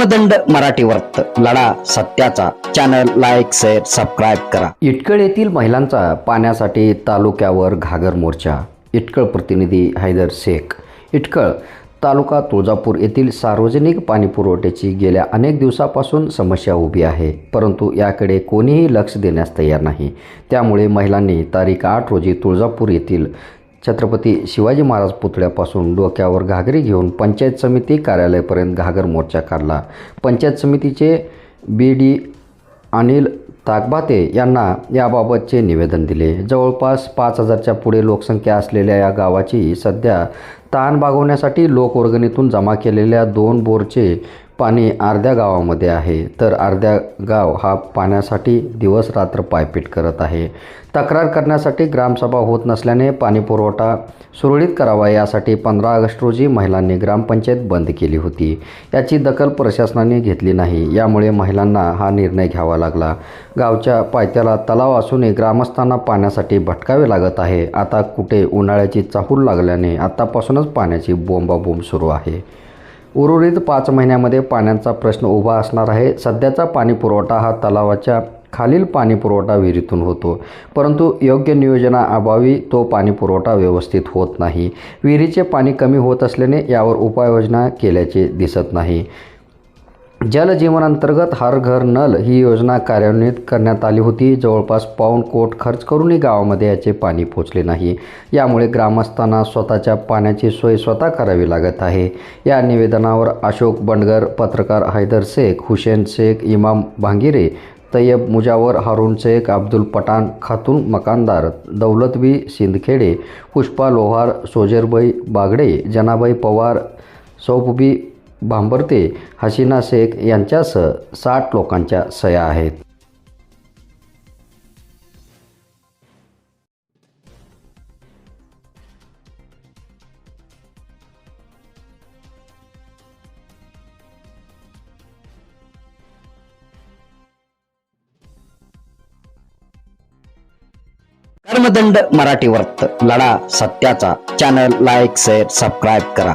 कर्मदंड मराठी वर्त लढा सत्याचा. चॅनल लाईक शेअर सबस्क्राईब करा. इटकळ येथील महिलांचा पाण्यासाठी तालुक्यावर घागर मोर्चा. इटकळ प्रतिनिधी हैदर शेख. इटकळ तालुका तुळजापूर येथील सार्वजनिक पाणीपुरवठ्याची गेल्या अनेक दिवसापासून समस्या उभी आहे. परंतु याकडे कोणीही लक्ष देण्यास तयार नाही. त्यामुळे महिलांनी तारीख आठ रोजी तुळजापूर येथील छत्रपती शिवाजी महाराज पुतळ्यापासून डोक्यावर घागरी घेऊन पंचायत समिती कार्यालयापर्यंत घागर मोर्चा काढला. पंचायत समितीचे बी डी अनिल ताकबाते यांना याबाबतचे निवेदन दिले. जवळपास पाच हजारच्या पुढे लोकसंख्या असलेल्या या गावाची सध्या ताण भागवण्यासाठी लोकवर्गणीतून जमा केलेल्या दोन बोरचे पाणी अर्ध्या गावामध्ये आहे. तर अर्ध्या गाव हा पाण्यासाठी दिवस रात्र पायपीट करत आहे. तक्रार करण्यासाठी ग्रामसभा होत नसल्याने पाणीपुरवठा सुरळीत करावा यासाठी पंधरा ऑगस्ट रोजी महिलांनी ग्रामपंचायत बंद केली होती. याची दखल प्रशासनाने घेतली नाही. यामुळे महिलांना हा निर्णय घ्यावा लागला. गावच्या पायथ्याला तलाव असूनही ग्रामस्थांना पाण्यासाठी भटकावे लागत आहे. आता कुठे उन्हाळ्याची चाहूल लागल्याने आतापासूनच पाण्याची बोंबाबोंब सुरू आहे. उर्वरित पाच महिन्यामध्ये पाण्याचा प्रश्न उभा असणार आहे. सध्याचा पाणीपुरवठा हा तलावाच्या खालील पाणीपुरवठा विहिरीतून होतो. परंतु योग्य नियोजनाअभावी तो पाणीपुरवठा व्यवस्थित होत नाही. विहिरीचे पाणी कमी होत असल्याने यावर उपाययोजना केल्याचे दिसत नाही. जल जीवन अंतर्गत हर घर नल ही योजना कार्यान्वित करण्यात आली होती. जवळपास पाऊण कोट खर्च करूनही गावामध्ये याचे पाणी पोचले नाही. यामुळे ग्रामस्थांना स्वतःच्या पाण्याची सोय स्वतः करावी लागत आहे. या निवेदनावर अशोक बंडगर पत्रकार हैदर शेख हुसेन शेख इमाम भांगिरे तय्यब मुजावर हारून शेख अब्दुल पठाण खातून मकानदार दौलतबी सिंदखेडे पुष्पा लोहार सोजेरबाई बागडे जनाबाई पवार सौफबी बांबर्ते हसीना शेख यांच्यासह साठ लोकांच्या सया आहेत. कर्मदंड मराठी वर्त लढा सत्याचा. चॅनल लाईक शेअर सबस्क्राईब करा.